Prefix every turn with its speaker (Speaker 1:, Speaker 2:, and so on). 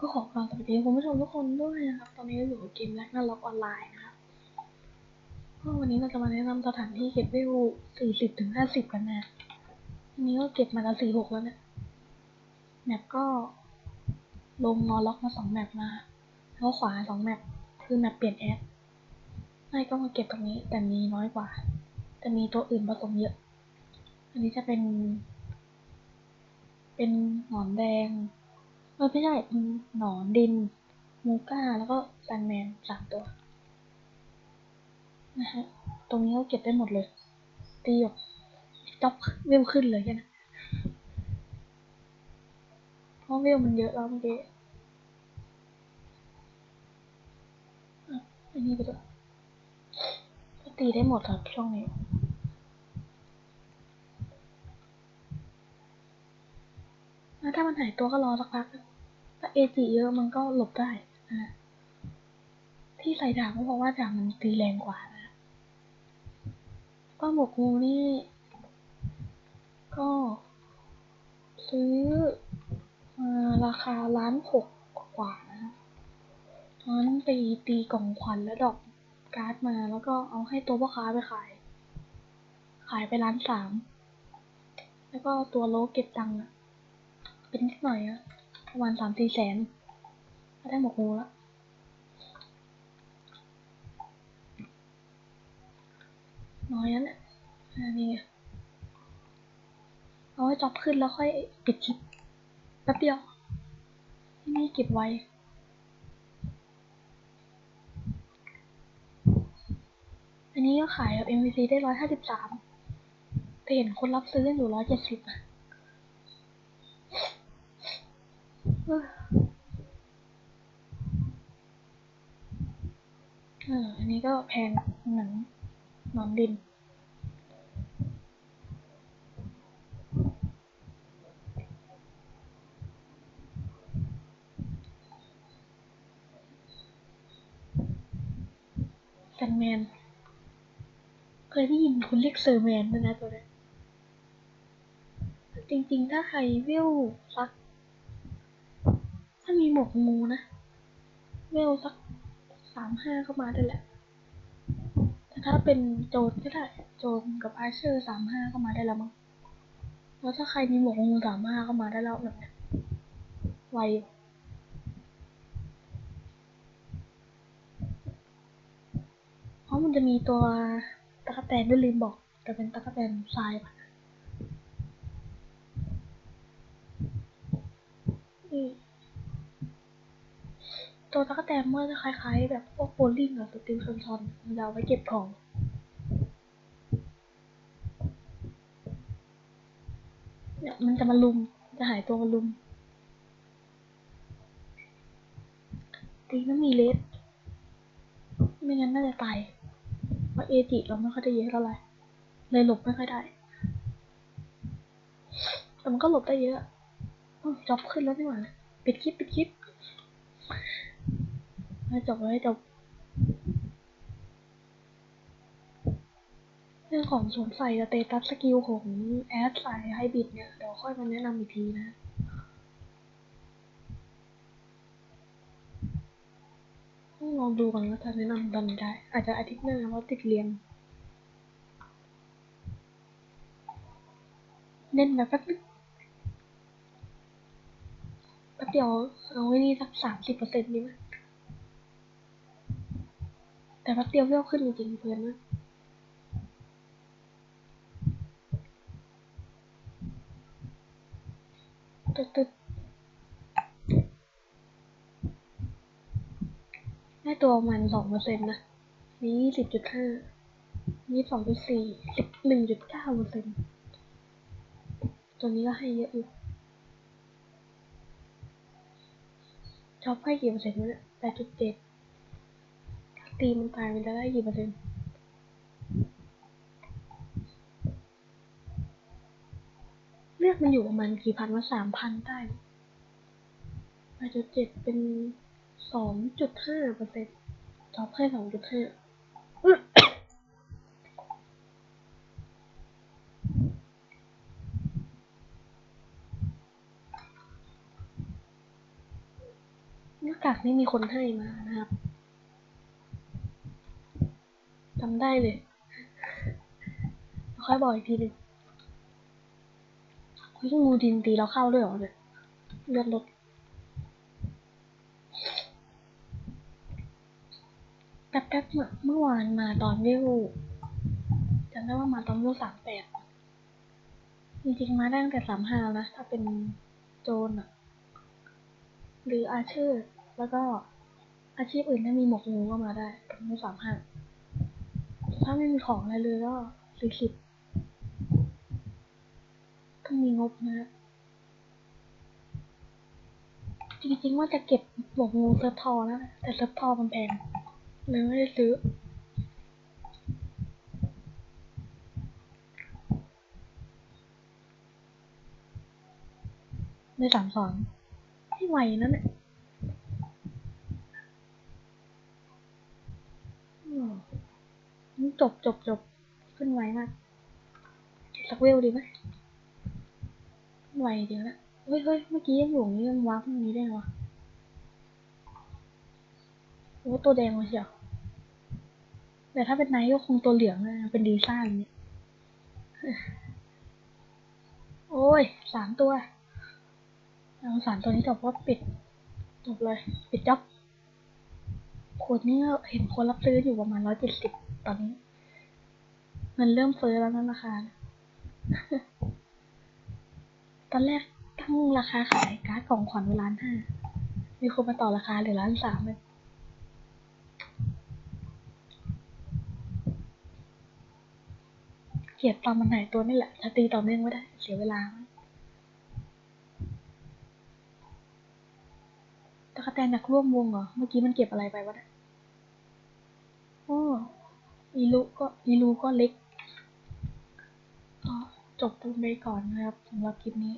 Speaker 1: ก็ขอกราบสวัสดีคุณผู้ชมทุกคนด้วยนะครับ ตอนนี้อยู่กับเกมแรกน่าล็อกออนไลน์นะครับก็วันนี้เราจะมาแนะนำสถานที่เก็บวิว40ถึง50กันนะอันนี้ก็เก็บมาแล้ว46แล้วเนี่ยแมปก็ลงนอล็อกมาสองแมปมาแล้วขวาสองแมปคือแมปเปลี่ยนแอดไม่ก็มาเก็บตรงนี้ แต่มีน้อยกว่าจะมีตัวอื่นผสมเยอะ อันนี้จะเป็น เป็นหนอนแดง ออไม่ใช่หนอนดิน มูก้า แล้วก็แซนแมนสามตัวนะฮะ ตรงนี้ก็เก็บได้หมดเลย ตีแบบจ็อบเวลขึ้นเลยแค่นั้นเพราะเวลมันเยอะแล้วเมื่อกี้อันนี้ไปด้วยก็ตีได้หมดครับช่วงนี้แล้วถ้ามันหายตัวก็รอสักพักนะ เอจิเยอะมันก็หลบได้นะที่ใส่ดาบก็เพราะว่าดาบมันตีแรงกว่านะก็หมวกงูนี่ ก็ซื้อราคาล้านหกกว่านะตอนนั้นไปตีกล่องขวัญและดอกการ์ดมาแล้วก็เอาให้ตัวพ่อค้าไปขาย ขายไปล้านสาม แล้วก็ตัวโลเก็บตังค์เป็นนิดหน่อยอะ ประมาณสามสี่แสนก็ได้หมกงูแล้วน้อยนั่นแหละอันนี้เอาไว้จอบขึ้นแล้วค่อยปิดคลิปแป๊บเดียวที่นี่เก็บไว้อันนี้ก็ขายกับ MVC ได้ร้อยห้าสิบสามแต่เห็นคนรับซื้ออยู่ร้อยเจ็ดสิบอะ เอันนี้ก็แพงหนังนอนดินแซนแมน เคยได้ยินคนเรียกเซอร์แมนด้วยนะตัวนี้จริงๆ ถ้าใครเวลสักามีหมวกงูนะเวลสักสามห้าเข้ามาได้แหละแต่ถ้าเป็นโจรก็ได้ โจรกับอาเชอร์สามห้าเข้ามาได้แล้วมั้งแล้วถ้าใครมีหมวกงูสามห้าเข้ามาได้แล้วแบบนี้ไวเพราะมันจะมีตัวตะกะแตนด้วยลืมบอก แต่เป็นตะกะแตนทรายปะนี่ ตัวตะกั่วแตนเมื่อจะคล้ายๆ แบบพวกโบลิ่งกับสติลชอนชนมันจะเอาไว้เก็บของเนี่ยมันจะมาลุม จะหายตัวมาลุม ตีไม่มีเลสไม่งั้นน่าจะตาย เพราะเอจิเราไม่ค่อยได้เยอะเท่าไหร่เลยหลบไม่ค่อยได้ แต่มันก็หลบได้เยอะจ็อบขึ้นแล้วนี่หว่า ปิดคลิป ปิดคลิป ให้จบให้จบ เรื่องของสวมใส่สเตตัสสกิลของแอดใส่ไฮบิดเนี่ย เดี๋ยวค่อยมาแนะนำอีกทีนะต้องลองดูก่อนว่าจะแนะนำตอนได้ อาจจะอาทิตย์หน้าเพราะติดเรียนเน้นแบบแป๊บนึงแป๊บเดียวเอาไว้นี่สักสามสิบเปอร์เซ็นต์นี่มั้ย แต่แป๊บเดียวเวลขึ้นจริงๆเพื่อนนะตึ๊ดตึ๊ดได้ตัวประมาณสองเปอร์เซ็นต์นะ นี่สิบจุดห้านี่สองจุดสี่สิบหนึ่งจุดเก้าเปอร์เซ็นต์ตัวนี้ก็ให้เยอะอยู่ชอบให้กี่เปอร์เซ็นต์วะเนี่ยแปดจุดเจ็ด ตีมันตายมันจะได้กี่เปอร์เซ็นต์เลือกมันอยู่ประมาณกี่พันว่าสามพันได้แปดจุดเจ็ดเป็นสองจุดห้าเปอร์เซ็นต์จอบให้สองจุดห้าหน้ากากนี่มีคนให้มานะครับ จำได้เลยค่อยบอกอีกทีหนึงเฮ้ยงูดินตีเราเข้าด้วยเหรอเนี่ยเลือดลดแป๊บๆเมื่อวานมาตอนวิวจำได้ว่ามาตอนวิวสามแปดจริงๆมาได้ตั้งแต่สามห้านะ ถ้าเป็นโจรอะหรืออาชอร์แล้วก็อาชีพอื่นถ้ามีหมกงูก็มาได้ตอนวิวสามห้า ถ้าไม่มีของอะไรเลยก็สี่สิบต้องมีงบนะ จริงๆว่าจะเก็บหมวกงูเซิร์ฟทอนะ แต่เซิร์ฟทอมันแพงเลยไม่ได้ซื้อในสามสอนให้ไวนั่นแหละอืม จบจบจบขึ้นไวมากสักเวลดีไหมไวเดียวนะเฮ้ยเฮ้ยเมื่อกี้ยังอยู่นี่ยังวาร์ปตรงนี้ได้ไงวะโอ้ตัวแดงมาเชียวแต่ถ้าเป็นไนท์ก็คงตัวเหลืองนะเป็นดีซ่าอย่างนี้โอ้ยสามตัวเอาสามตัวนี้จบว่าปิดจบเลย ปิดจ็อบคนนี้เห็นคนรับซื้ออยู่ประมาณร้อยเจ็ดสิบตอนนี้ มันเริ่มเฟ้อแล้วนะราคา ตอนแรกตั้งราคาขายการ์ดกล่องขวัญไว้ล้านห้า มีคนมาต่อราคาเหลือล้านสามเลยเกลียดตอนมันหายตัวนี่แหละถ้าตีต่อเนื่องไม่ได้ เสียเวลามากตะกะแตนอยากร่วมวงเหรอ เมื่อกี้มันเก็บอะไรไปวะเนี่ยโอ้อีลูก็อีลูก็เล็ก จบไปก่อนนะครับสำหรับคลิปนี้